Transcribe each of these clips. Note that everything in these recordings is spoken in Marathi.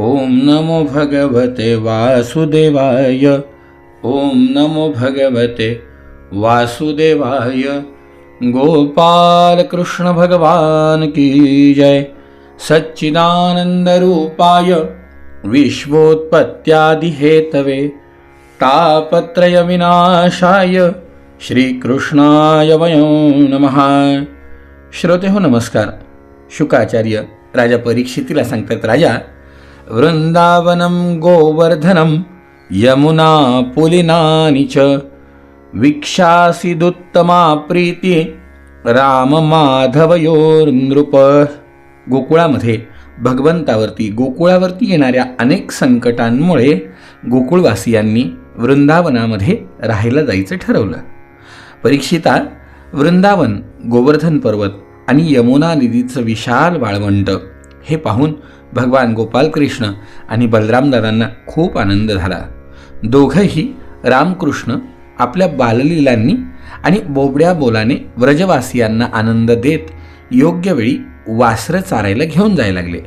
ओम नमो भगवते वासुदेवाय। ओम नमो भगवते वासुदेवाय। गोपाल कृष्ण भगवान की जय। सच्चिदानंद रूपाय। विश्वोत्पत्त्यादि हेतवे तापत्रय विनाशाय। श्रीकृष्णाय वयं नमः। श्रोते हो नमस्कार। शुकाचार्य राजा परीक्षितीला सांगतात राजा वृंदावनं गोवर्धनं यमुना पुलिनानि च विक्षासिदुत्तमा प्रीती राममाधवयोर्नृप। गोकुळामध्ये भगवंतावरती गोकुळावरती येणाऱ्या अनेक संकटांमुळे गोकुळवासियांनी वृंदावनामध्ये राहायला जायचं ठरवलं. परीक्षिता वृंदावन गोवर्धन पर्वत आणि यमुना नदीचं विशाल वाळवंट हे पाहून भगवान गोपालकृष्ण आणि बलरामदादांना खूप आनंद झाला. दोघंही रामकृष्ण आपल्या बाललीलांनी आणि बोबड्या बोलाने व्रजवासियांना आनंद देत योग्य वेळी वासरं चारायला घेऊन जायला लागले.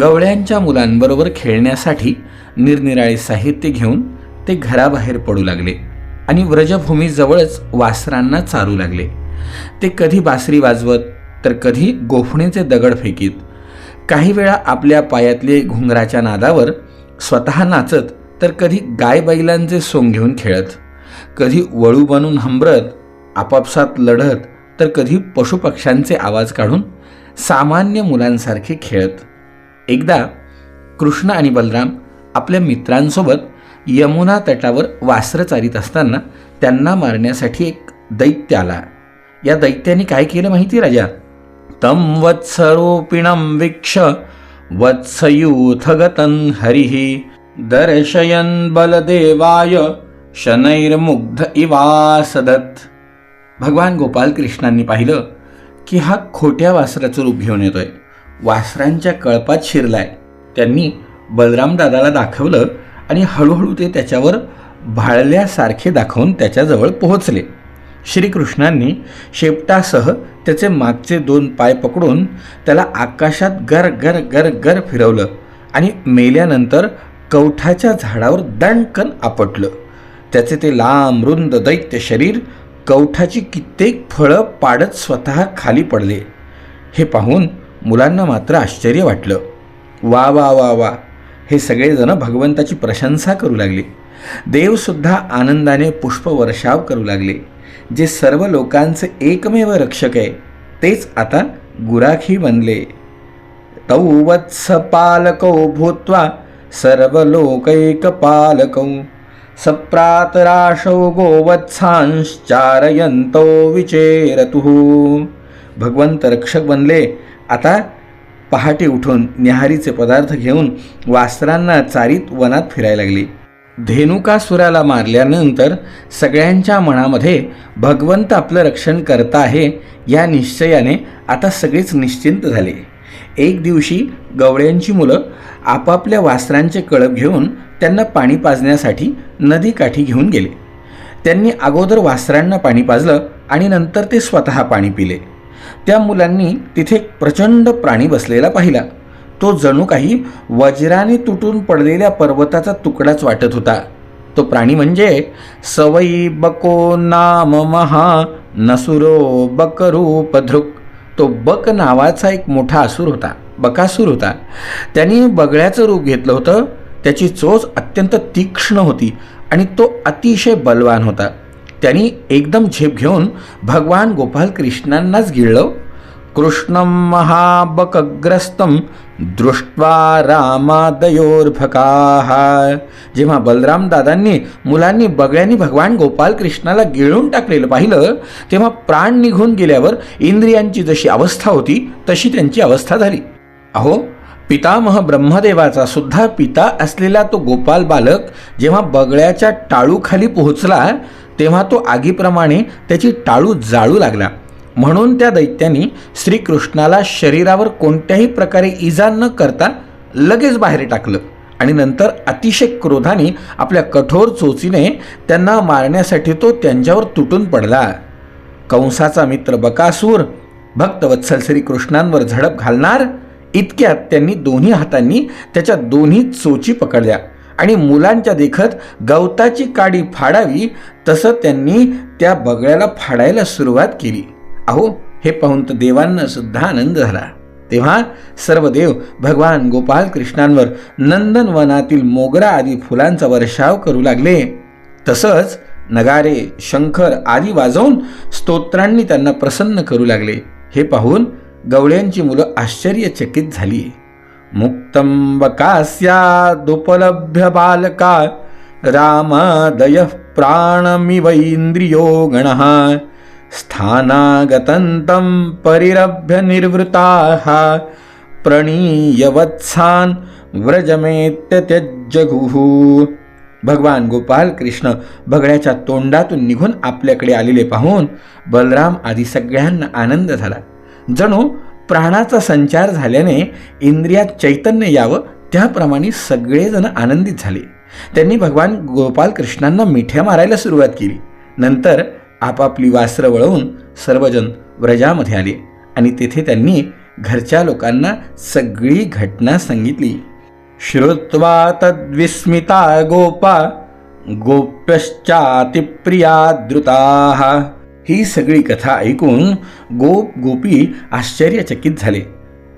गवळ्यांच्या मुलांबरोबर खेळण्यासाठी निरनिराळे साहित्य घेऊन ते घराबाहेर पडू लागले आणि व्रजभूमीजवळच वासरांना चारू लागले. ते कधी बासरी वाजवत तर कधी गोफणीचे दगड फेकीत काही वेळा आपल्या पायातले घुंगराच्या नादावर स्वतः नाचत तर कधी गाय बैलांचे सोंग घेऊन खेळत कधी वळू बनून हंबरत आपापसात लढत तर कधी पशुपक्ष्यांचे आवाज काढून सामान्य मुलांसारखे खेळत. एकदा कृष्ण आणि बलराम आपल्या मित्रांसोबत यमुना तटावर वासरं चारित असताना त्यांना मारण्यासाठी एक दैत्य आला. या दैत्याने काय केलं माहिती राजा? तं वत्सरूपिणं वीक्ष वत्सयूथगतं हरिः। दर्शयन् बलदेवाय शनैर्मुग्ध इवासदत्। भगवान गोपालकृष्णांनी पाहिलं की हा खोट्या वासराचं रूप घेऊन येतोय. वासरांच्या कळपात शिरलाय. त्यांनी बलराम दादाला दाखवलं आणि हळूहळू ते त्याच्यावर भाळल्यासारखे दाखवून त्याच्याजवळ पोहोचले. श्रीकृष्णांनी शेपटासह त्याचे मागचे दोन पाय पकडून त्याला आकाशात गर गर गर गर फिरवलं आणि मेल्यानंतर कवठाच्या झाडावर दणकन आपटलं. त्याचे ते लांब रुंद दैत्य शरीर कवठाची कित्येक फळं पाडत स्वतः खाली पडले. हे पाहून मुलांना मात्र आश्चर्य वाटलं. वा वा वा वा. हे सगळेजण भगवंताची प्रशंसा करू लागले. देवसुद्धा आनंदाने पुष्पवर्षाव करू लागले. जे सर्व लोकांचे एकमेव रक्षक आहे तेच आता गुराखी बनले. तौ वत्सपालकौ भूत्वा सर्वलोकैकपालकौ सप्रातराशौ गोवत्सांश्चारयंतो विचेरतुः। भगवंत रक्षक बनले आता पहाटे उठून न्याहारीचे पदार्थ घेऊन वासरांना चारीत वनात फिरायला लागली. धेनुकासुराला मारल्यानंतर सगळ्यांच्या मनामध्ये भगवंत आपलं रक्षण करता आहे या निश्चयाने आता सगळेच निश्चिंत झाले. एक दिवशी गवळ्यांची मुलं आपापल्या वासरांचे कळप घेऊन त्यांना पाणी पाजण्यासाठी नदीकाठी घेऊन गेले. त्यांनी अगोदर वासरांना पाणी पाजलं आणि नंतर ते स्वतः पाणी पिले. त्या मुलांनी तिथे प्रचंड प्राणी बसलेला पाहिला. तो जणू काही वज्राने तुटून पडलेल्या पर्वताचा तुकडाच वाटत होता. तो प्राणी म्हणजे सवयी बको नाम महा नसुरो बकरूपधृक तो बक नावाचा एक मोठा असुर होता बकासूर होता. त्यांनी बगळ्याचं रूप घेतलं होतं. त्याची चोच अत्यंत तीक्ष्ण होती आणि तो अतिशय बलवान होता. त्यांनी एकदम झेप घेऊन भगवान गोपाल कृष्णांनाच गिळलं. कृष्णं महाबकग्रस्तं दृष्ट्वा रामादयोर्भकाः जेव्हा बलराम दादांनी मुलांनी बगळ्यांनी भगवान गोपाल कृष्णाला गिळून टाकलेलं पाहिलं तेव्हा प्राण निघून गेल्यावर इंद्रियांची जशी अवस्था होती तशी त्यांची अवस्था झाली. अहो पितामह ब्रह्मदेवाचा सुद्धा पिता असलेला तो गोपाल बालक जेव्हा बगळ्याच्या टाळूखाली पोहोचला तेव्हा तो आगीप्रमाणे त्याची टाळू जाळू लागला. म्हणून त्या दैत्यांनी श्रीकृष्णाला शरीरावर कोणत्याही प्रकारे इजा न करता लगेच बाहेर टाकलं. आणि नंतर अतिशय क्रोधाने आपल्या कठोर चोचीने त्यांना मारण्यासाठी तो त्यांच्यावर तुटून पडला. कंसाचा मित्र बकासूर भक्तवत्सल श्रीकृष्णांवर झडप घालणार इतक्यात त्यांनी दोन्ही हातांनी त्याच्या दोन्ही चोची पकडल्या आणि मुलांच्या देखत गवताची काडी फाडावी तसं त्यांनी त्या बगळ्याला फाडायला सुरुवात केली. अहो हे पाहून तर देवांना सुद्धा आनंद झाला. तेव्हा सर्व देव भगवान गोपाल कृष्णांवर नंदनवनातील मोगरा आदी फुलांचा वर्षाव करू लागले. तसंच नगारे शंकर आदी वाजवून स्तोत्रांनी त्यांना प्रसन्न करू लागले. हे पाहून गवळ्यांची मुलं आश्चर्यचकित झाली. मुक्तंबकास्यादुपलभ्य बालका रामादय प्राणमिवैन्द्रियो गणः स्थानागतन्तं परिरभ्य निर्वृताः प्रणीयवत्सान् व्रजमेत्यत्यजगुः भगवान गोपाल कृष्ण बगड्याच्या तोंडातून निघून आपल्याकडे आलेले पाहून बलराम आदी सगळ्यांना आनंद झाला. जणू प्राणाचा संचार झाल्याने इंद्रियात चैतन्य यावं त्याप्रमाणे सगळेजण आनंदित झाले. त्यांनी भगवान गोपाल कृष्णांना मिठ्या मारायला सुरुवात केली. नंतर आपापली वास्त्र वळवून सर्वजण व्रजामध्ये आले आणि तेथे त्यांनी घरच्या लोकांना सगळी घटना सांगितली. श्रुत्वा तद्विस्मिता गोपा गोप्यश्चातिप्रिया द्रुताः ही सगळी कथा ऐकून गोप गोपी आश्चर्यचकित झाले.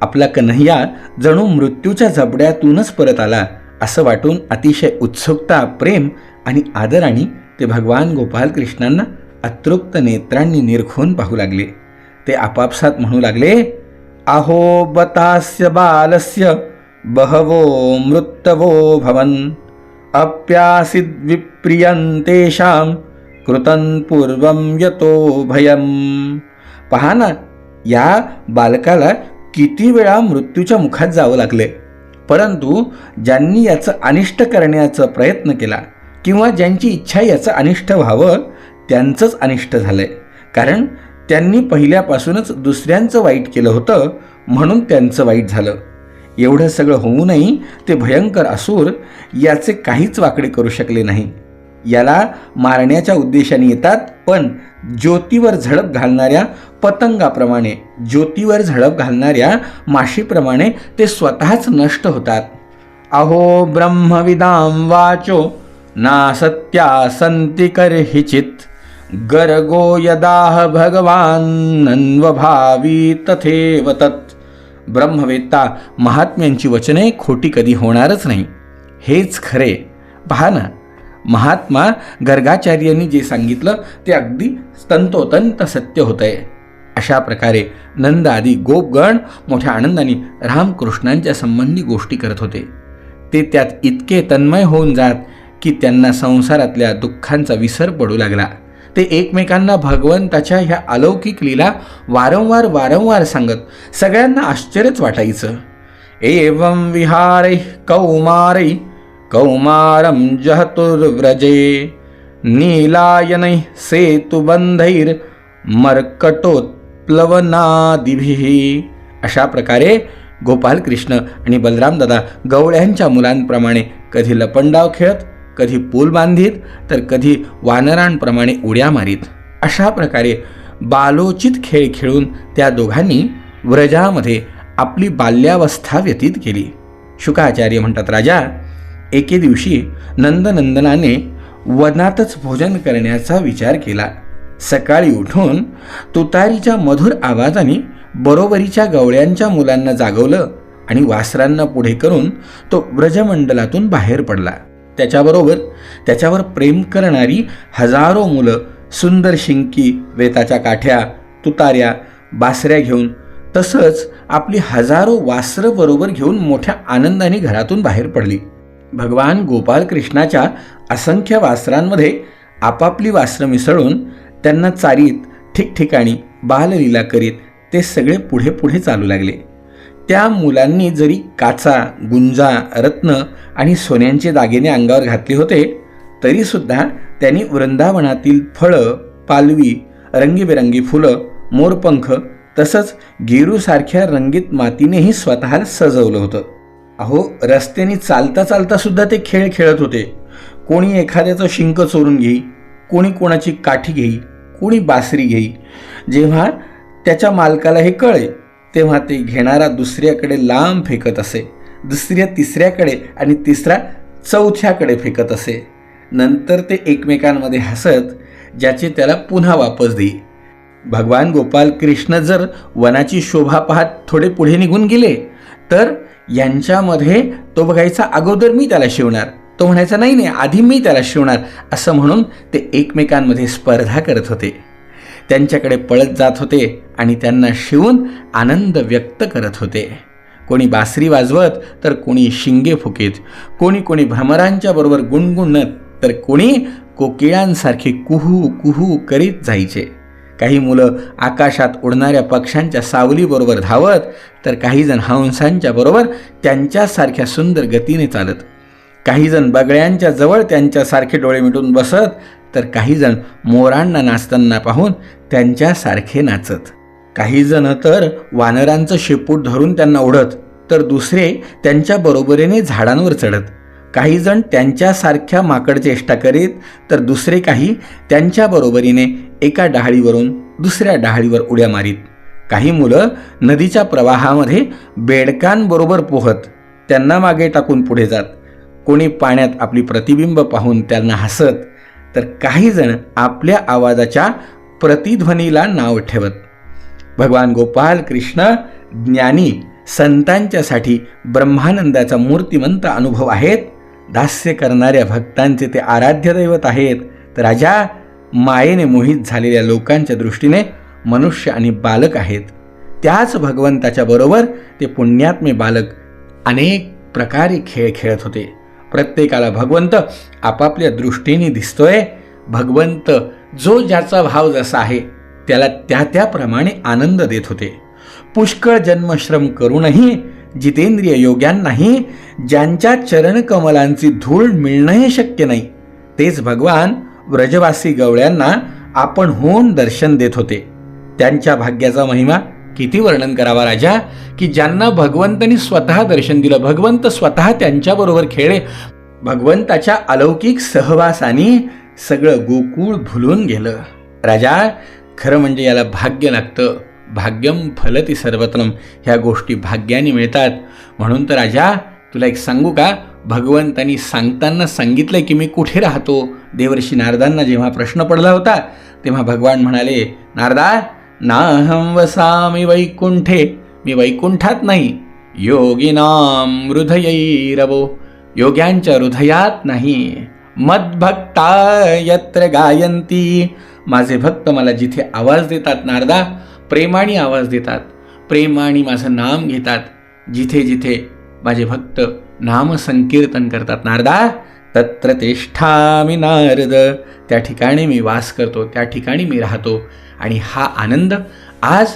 आपला कन्हैया जणू मृत्यूच्या जबड्यातूनच परत आला असं वाटून अतिशय उत्सुकता प्रेम आणि आदराने ते भगवान गोपाल कृष्णांना अतृप्त नेत्रांनी निरखून पाहू लागले. ते आपापसात म्हणू लागले आहो बतास्य बालस्य बहवो मृत्तवो भवन अप्यासिद्विप्रियन्तेषां कृतं पूर्वं यतो भयम. पहा ना या बालकाला किती वेळा मृत्यूच्या मुखात जावं लागले. परंतु ज्यांनी याचं अनिष्ट करण्याचा प्रयत्न केला किंवा ज्यांची इच्छा याचं अनिष्ट व्हावं त्यांचंच अनिष्ट झालं आहे कारण त्यांनी पहिल्यापासूनच दुसऱ्यांचं वाईट केलं होतं म्हणून त्यांचं वाईट झालं. एवढं सगळं होऊनही ते भयंकर असूर याचे काहीच वाकडे करू शकले नाही. याला मारण्याच्या उद्देशाने येतात पण ज्योतीवर झडप घालणाऱ्या पतंगाप्रमाणे ज्योतीवर झडप घालणाऱ्या माशीप्रमाणे ते स्वतःच नष्ट होतात. अहो ब्रह्मविदाम वाचो ना सत्या संती करहिचित. गर्गो यदाह भगवान नन्वभावी तथेव तत्। ब्रह्मवेत्ता महात्म्यांची वचने खोटी कधी होणारच नाही. हेच खरे. पहा ना महात्मा गर्गाचार्यांनी जे सांगितलं ते अगदी तंतोतंत सत्य होतंय. अशा प्रकारे नंद आदी गोपगण मोठ्या आनंदाने रामकृष्णांच्या संबंधी गोष्टी करत होते. ते त्यात इतके तन्मय होऊन जात की त्यांना संसारातल्या दुःखांचा विसर पडू लागला. ते एकमेकांना भगवंताच्या ह्या अलौकिक लीला वारंवार वारंवार सांगत सगळ्यांना आश्चर्यच वाटायचं. एवं विहारै कौमारै कौमारं जहतुर्व्रजे नीलायनै सेतुबंधैर मर्कटोत्प्लवनादिभिः. अशा प्रकारे गोपाल कृष्ण आणि बलराम दादा गवळ्यांच्या मुलांप्रमाणे कधी लपंडाव खेळत कधी पूल बांधीत तर कधी वानरांप्रमाणे उड्या मारीत. अशा प्रकारे बालोचित खेळ खेळून त्या दोघांनी व्रजामध्ये आपली बाल्यावस्था व्यतीत केली. शुकाचार्य म्हणतात राजा एके दिवशी नंदनंदनाने वनातच भोजन करण्याचा विचार केला. सकाळी उठून तुतारीच्या मधुर आवाजाने बरोबरीच्या गवळ्यांच्या मुलांना जागवलं आणि वासरांना पुढे करून तो व्रजमंडलातून बाहेर पडला. त्याच्याबरोबर त्याच्यावर प्रेम करणारी हजारो मुलं सुंदर शिंकी वेताच्या काठ्या तुताऱ्या बासऱ्या घेऊन तसंच आपली हजारो वासरं बरोबर घेऊन मोठ्या आनंदाने घरातून बाहेर पडली. भगवान गोपाल कृष्णाच्या असंख्य वासरांमध्ये आपापली वासरं मिसळून त्यांना चारीत ठिकठिकाणी बाललीला करीत ते सगळे पुढे पुढे चालू लागले. त्या मुलांनी जरी काचा गुंजा रत्न आणि सोन्यांचे दागिने अंगावर घातले होते तरीसुद्धा त्यांनी वृंदावनातील फळं पालवी रंगीबेरंगी फुलं मोरपंख तसंच गेरूसारख्या रंगीत मातीनेही स्वतःला सजवलं होतं. अहो रस्त्याने चालता चालता सुद्धा ते खेळ खेळत होते. कोणी एखाद्याचं शिंक चोरून घेई कोणी कोणाची काठी घेई कोणी बासरी घेई जेव्हा त्याच्या मालकाला हे कळे तेव्हा ते घेणारा दुसऱ्याकडे लांब फेकत असे दुसऱ्या तिसऱ्याकडे आणि तिसरा चौथ्याकडे फेकत असे. नंतर ते एकमेकांमध्ये हसत ज्याचे त्याला पुन्हा वापस देई. भगवान गोपाल कृष्ण जर वनाची शोभा पाहत थोडे पुढे निघून गेले तर यांच्यामध्ये तो बघायचा अगोदर मी त्याला शिवणार तो म्हणायचा नाही नाही आधी मी त्याला शिवणार असं म्हणून ते एकमेकांमध्ये स्पर्धा करत होते. त्यांच्याकडे पळत जात होते आणि त्यांना शिवून आनंद व्यक्त करत होते. कोणी बासरी वाजवत तर कोणी शिंगे फुकीत. कोणी कोणी भ्रमरांच्या बरोबर गुणगुणत तर कोणी कोकिळांसारखे कुहू कुहू करीत जायचे. काही मुलं आकाशात उडणाऱ्या पक्ष्यांच्या सावलीबरोबर धावत तर काही जण हंसांच्या बरोबर त्यांच्यासारख्या सुंदर गतीने चालत. काही जण जवळ त्यांच्यासारखे डोळे मिटून बसत तर काहीजण मोरांना नाचताना पाहून त्यांच्यासारखे नाचत. काहीजण तर वानरांचं शेपूट धरून त्यांना ओढत तर दुसरे त्यांच्या बरोबरीने झाडांवर चढत. काहीजण त्यांच्यासारख्या माकड चेष्टा करीत तर दुसरे काही त्यांच्या बरोबरीने एका डहाळीवरून दुसऱ्या डहाळीवर उड्या मारीत. काही मुलं नदीच्या प्रवाहामध्ये बेडकांबरोबर पोहत त्यांना मागे टाकून पुढे जात. कोणी पाण्यात आपली प्रतिबिंब पाहून त्यांना हसत तर काहीजण आपल्या आवाजाच्या प्रतिध्वनीला नाव ठेवत. भगवान गोपाल कृष्ण ज्ञानी संतांच्यासाठी ब्रह्मानंदाचा मूर्तिमंत अनुभव आहेत. दास्य करणाऱ्या भक्तांचे ते आराध्य दैवत आहेत. तर राजा मायेने मोहित झालेल्या लोकांच्या दृष्टीने मनुष्य आणि बालक आहेत. त्याच भगवंताच्या बरोबर ते पुण्यात्मे बालक अनेक प्रकारे खेळ खेळत होते. प्रत्येकाला भगवंत आपापल्या दृष्टीने दिसतोय. भगवंत जो ज्याचा भाव जसा आहे त्याला त्या त्याप्रमाणे आनंद देत होते. पुष्कळ जन्मश्रम करूनही जितेंद्रिय योग्यांनाही ज्यांच्या चरणकमलांची धूळ मिळणंही शक्य नाही तेच भगवान व्रजवासी गवळ्यांना आपण होऊन दर्शन देत होते. त्यांच्या भाग्याचा महिमा किती वर्णन करावा राजा? की ज्यांना भगवंतांनी स्वतः दर्शन दिलं भगवंत स्वतः त्यांच्याबरोबर खेळले. भगवंताच्या अलौकिक सहवासाने सगळं गोकुळ भुलून गेलं. राजा खरं म्हणजे याला भाग्य लागतं. भाग्यम फलती सर्वत्रम ह्या गोष्टी भाग्याने मिळतात. म्हणून तर राजा तुला एक सांगू का? भगवंतांनी सांगताना सांगितलंय की मी कुठे राहतो? देवर्षी नारदांना जेव्हा प्रश्न पडला होता तेव्हा भगवान म्हणाले नारदा नाहं वसामि वैकुंठे मी वैकुंठात नाही। योगिनाम हृदयैरवो। योग्यांच्या हृदयात नाही। मद्भक्ता यत्र गायंती माझे भक्त मला जिथे आवाज देतात नारदा प्रेमाने आवाज देतात प्रेमाने माझं नाम घेतात जिथे जिथे माझे भक्त नाम संकीर्तन करतात नारदा तत्र तिष्ठामी नारद। त्या ठिकाणी मी वास करतो त्या ठिकाणी मी राहतो। आणि हा आनंद आज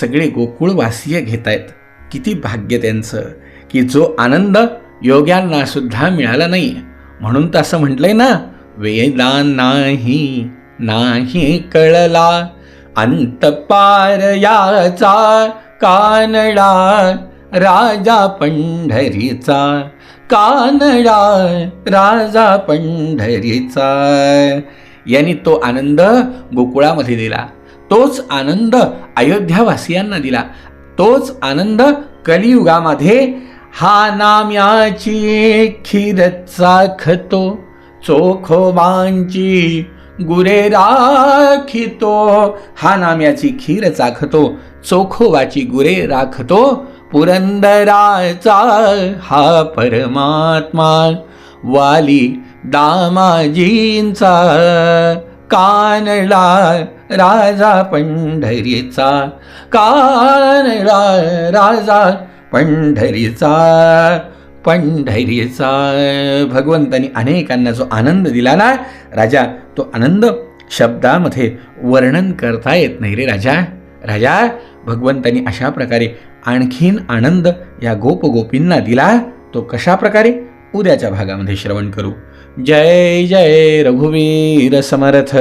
सगळे गोकुळवासीय घेत आहेत किती भाग्य त्यांचं की जो आनंद योग्यांना सुद्धा मिळाला नाही. म्हणून तर असं म्हटलंय ना वेदा नाही नाही कळला. अंतपार याचा कानडा राजा पंढरीचा कानडा राजा पंढरीचा. यांनी तो आनंद गोकुळामध्ये दिला. तोच आनंद अयोध्यावासियांना दिला. तोच आनंद कलियुगामध्ये हा नाम्याची खीर चाखतो चोखोबांची गुरे राखितो हा नाम्याची खीर चाखतो चोखोबाची गुरे राखतो पुरंदराचा हा परमात्मा वाली दामाजींचा कानडा राजा पंढरीचा कानडा राजा पंढरीचा पंढरीचा. भगवंतानी अनेकांना जो आनंद दिला ना राजा तो आनंद शब्दामध्ये वर्णन करता येत नाही रे राजा. राजा भगवंतानी अशा प्रकारे आणखीन आनंद या गोपगोपींना दिला तो कशा प्रकारे? उद्याच्या भागामध्ये श्रवण करू. जय जय रघुवीर समर्थ.